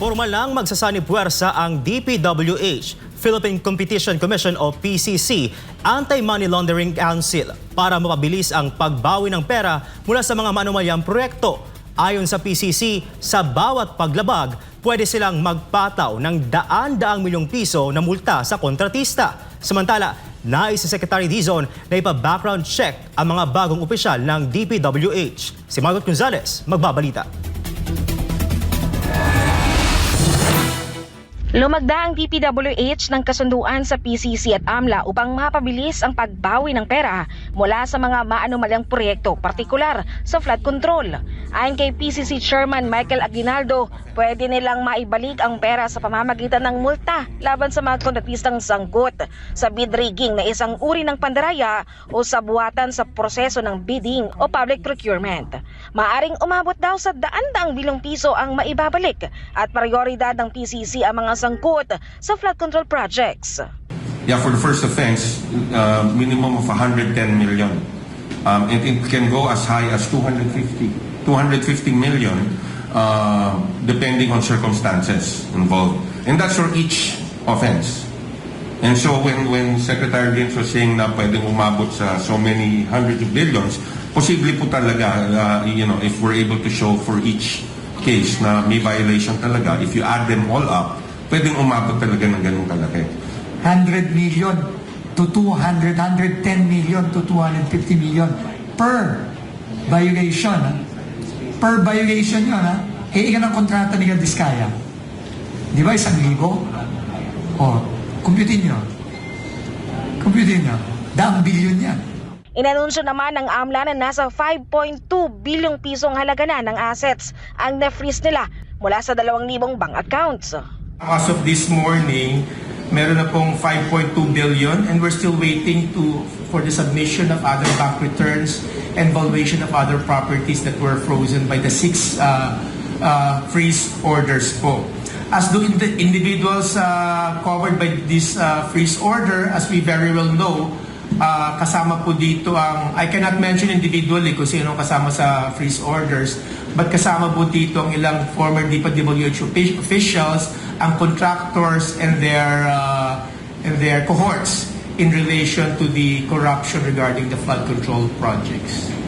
Formal lang magsasanib puwersa ang DPWH, Philippine Competition Commission o PCC, Anti-Money Laundering Council para mapabilis ang pagbawi ng pera mula sa mga manumalyang proyekto. Ayon sa PCC, sa bawat paglabag, pwede silang magpataw ng daan-daang milyong piso na multa sa kontratista. Samantala, nais si Secretary Dizon na ipa-background check ang mga bagong opisyal ng DPWH. Si Margot Gonzalez, magbabalita. Lumagda ang DPWH ng kasunduan sa PCC at AMLA upang mapabilis ang pagbawi ng pera mula sa mga maanumalyang proyekto, partikular sa flood control. Ayon kay PCC Chairman Michael Aguinaldo, pwede nilang maibalik ang pera sa pamamagitan ng multa laban sa mga kontratistang sangkot sa bid rigging na isang uri ng pandaraya o sa buwatan sa proseso ng bidding o public procurement. Maaring umabot daw sa daan-daang bilyong piso ang maibabalik at prioridad ng PCC ang mga sangkot sa flood control projects. Yeah, for the first offense, uh, minimum of 110 million. Um, and it can go as high as 250, 250 million, uh, depending on circumstances involved. And that's for each offense. And so when, when Secretary Lins was saying na pwedeng umabot sa so many hundreds of billions, posible po talaga, uh, you know, if we're able to show for each case na may violation talaga, if you add them all up, pwedeng umabot talaga ng ganun kalaki. 100 million to 200, 110 million to 250 million per violation. Per violation yun, ha? Eh, iyan ang kontrata ni Diskaya. Di ba, isang libo? O, computin nyo. Computin nyo. Daang bilyon yan. Inanunsyo naman ng AMLA na nasa 5.2 bilyong pisong halaga na ng assets ang na-freeze nila mula sa 2,000 bank accounts. As of this morning, meron na pong 5.2 billion and we're still waiting to for the submission of other bank returns and valuation of other properties that were frozen by the six uh, uh, freeze orders po. As do in the individuals uh, covered by this uh, freeze order, as we very well know, uh, kasama po dito ang, I cannot mention individually kung sino kasama sa freeze orders, but kasama po dito ang ilang former DPWH offi- officials, ang contractors and their, uh, and their cohorts in relation to the corruption regarding the flood control projects.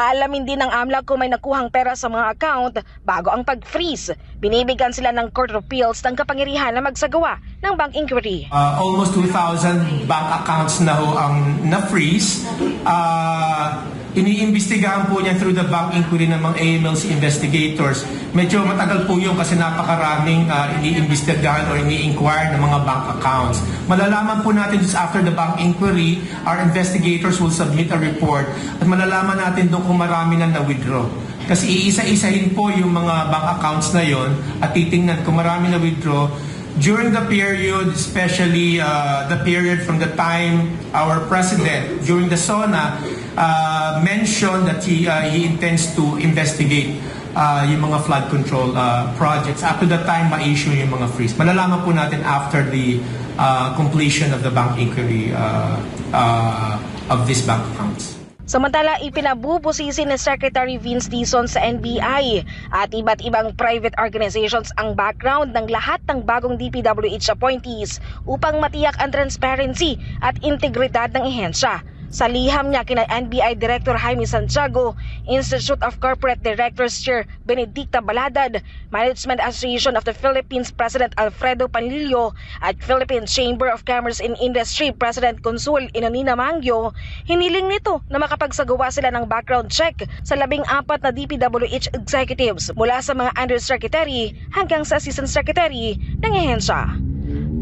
Aalamin din ng AMLA kung may nakuhang pera sa mga account bago ang pag-freeze. Binibigyan sila ng Court of Appeals ng kapangyarihan na magsagawa ng bank inquiry. Uh, almost 2,000 bank accounts na ho ang na-freeze. Uh, iniimbestigahan po niya through the bank inquiry ng mga AMLC investigators. Medyo matagal po yun kasi napakaraming uh, iniimbestigahan or ini-inquire ng mga bank accounts. Malalaman po natin just after the bank inquiry, our investigators will submit a report at malalaman natin doon kung marami na na-withdraw. Kasi iisa-isahin po yung mga bank accounts na yon at titingnan kung marami na withdraw during the period, especially uh, the period from the time our president during the SONA uh, mentioned that he uh, he intends to investigate uh, yung mga flood control uh, projects up to the time ma-issue yung mga freeze. Malalaman po natin after the uh, completion of the bank inquiry uh, uh, of these bank accounts. Samantala, ipinabubusisi ni Secretary Vince Dizon sa NBI at iba't ibang private organizations ang background ng lahat ng bagong DPWH appointees upang matiyak ang transparency at integridad ng ehensya. Sa liham niya kina NBI Director Jaime Santiago, Institute of Corporate Directors Chair Benedicta Baladad, Management Association of the Philippines President Alfredo Panilio at Philippine Chamber of Commerce and Industry President Consul Inonina Mangyo, hiniling nito na makapagsagawa sila ng background check sa labing apat na DPWH executives mula sa mga undersecretary hanggang sa assistant secretary ng ehensya.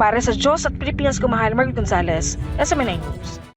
Para sa Diyos at Pilipinas Kumahal, Mark Gonzalez, SMNA News.